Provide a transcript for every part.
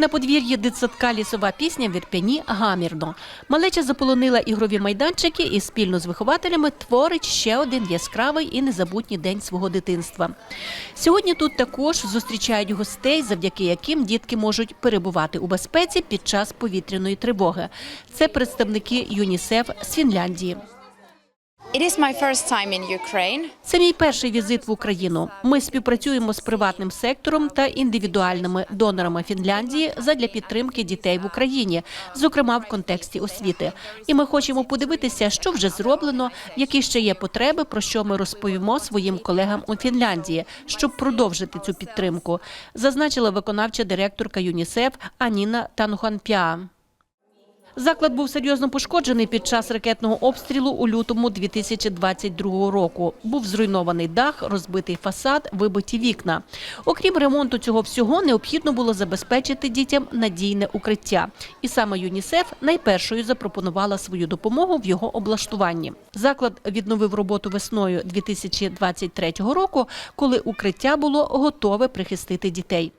На подвір'ї дитсадка лісова пісня в Ірпяні гамірно. Малеча заполонила ігрові майданчики і спільно з вихователями творить ще один яскравий і незабутній день свого дитинства. Сьогодні тут також зустрічають гостей, завдяки яким дітки можуть перебувати у безпеці під час повітряної тривоги. Це представники ЮНІСЕФ з Фінляндії. It. Це мій перший візит в Україну. Ми співпрацюємо з приватним сектором та індивідуальними донорами Фінляндії задля підтримки дітей в Україні, зокрема в контексті освіти. І ми хочемо подивитися, що вже зроблено, які ще є потреби, про що ми розповімо своїм колегам у Фінляндії, щоб продовжити цю підтримку, зазначила виконавча директорка ЮНІСЕФ Аніна Танхуанпіа. Заклад був серйозно пошкоджений під час ракетного обстрілу у лютому 2022 року. Був зруйнований дах, розбитий фасад, вибиті вікна. Окрім ремонту цього всього, необхідно було забезпечити дітям надійне укриття. І саме ЮНІСЕФ найпершою запропонувала свою допомогу в його облаштуванні. Заклад відновив роботу весною 2023 року, коли укриття було готове прихистити дітей.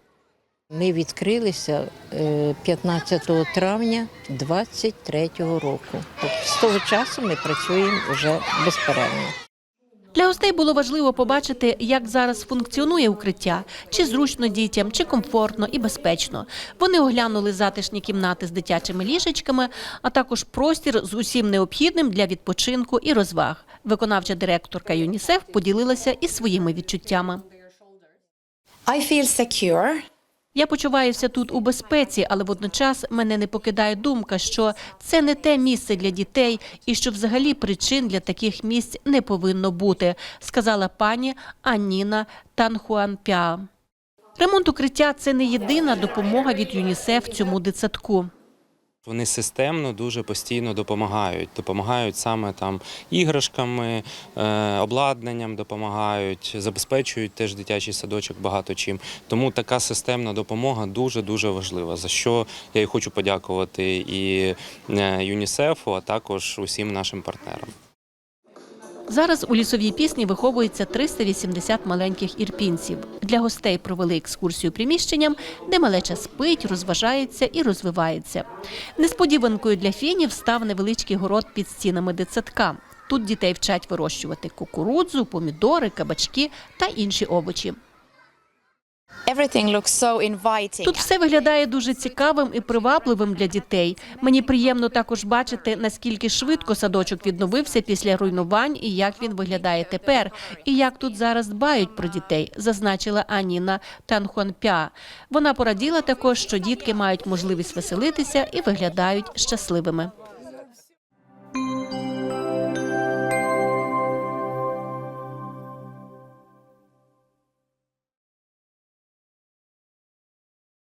Ми відкрилися е, 15 травня 2023 року. Тобто з того часу ми працюємо вже безперервно. Для гостей було важливо побачити, як зараз функціонує укриття, чи зручно дітям, чи комфортно і безпечно. Вони оглянули затишні кімнати з дитячими ліжечками, а також простір з усім необхідним для відпочинку і розваг. Виконавча директорка ЮНІСЕФ поділилася і своїми відчуттями. I feel secure. Я почуваюся тут у безпеці, але водночас мене не покидає думка, що це не те місце для дітей і що взагалі причин для таких місць не повинно бути, сказала пані Аніна Танхуанпя. Ремонт укриття це не єдина допомога від ЮНІСЕФ цьому дитсадку. Вони системно дуже постійно допомагають. Допомагають саме там іграшками, е, обладнанням допомагають, забезпечують теж дитячий садочок багато чим. Тому така системна допомога дуже дуже важлива. За що я і хочу подякувати і е, ЮНІСЕФу, а також усім нашим партнерам. Зараз у лісовій пісні виховується 380 маленьких ірпінців. Для гостей провели екскурсію приміщенням, де малеча спить, розважається і розвивається. Несподіванкою для фінів став невеличкий город під стінами дитсадка. Тут дітей вчать вирощувати кукурудзу, помідори, кабачки та інші овочі. Тут все виглядає дуже цікавим і привабливим для дітей. Мені приємно також бачити, наскільки швидко садочок відновився після руйнувань і як він виглядає тепер, і як тут зараз дбають про дітей, зазначила Аніна Танхуанпя. Вона пораділа також, що дітки мають можливість веселитися і виглядають щасливими.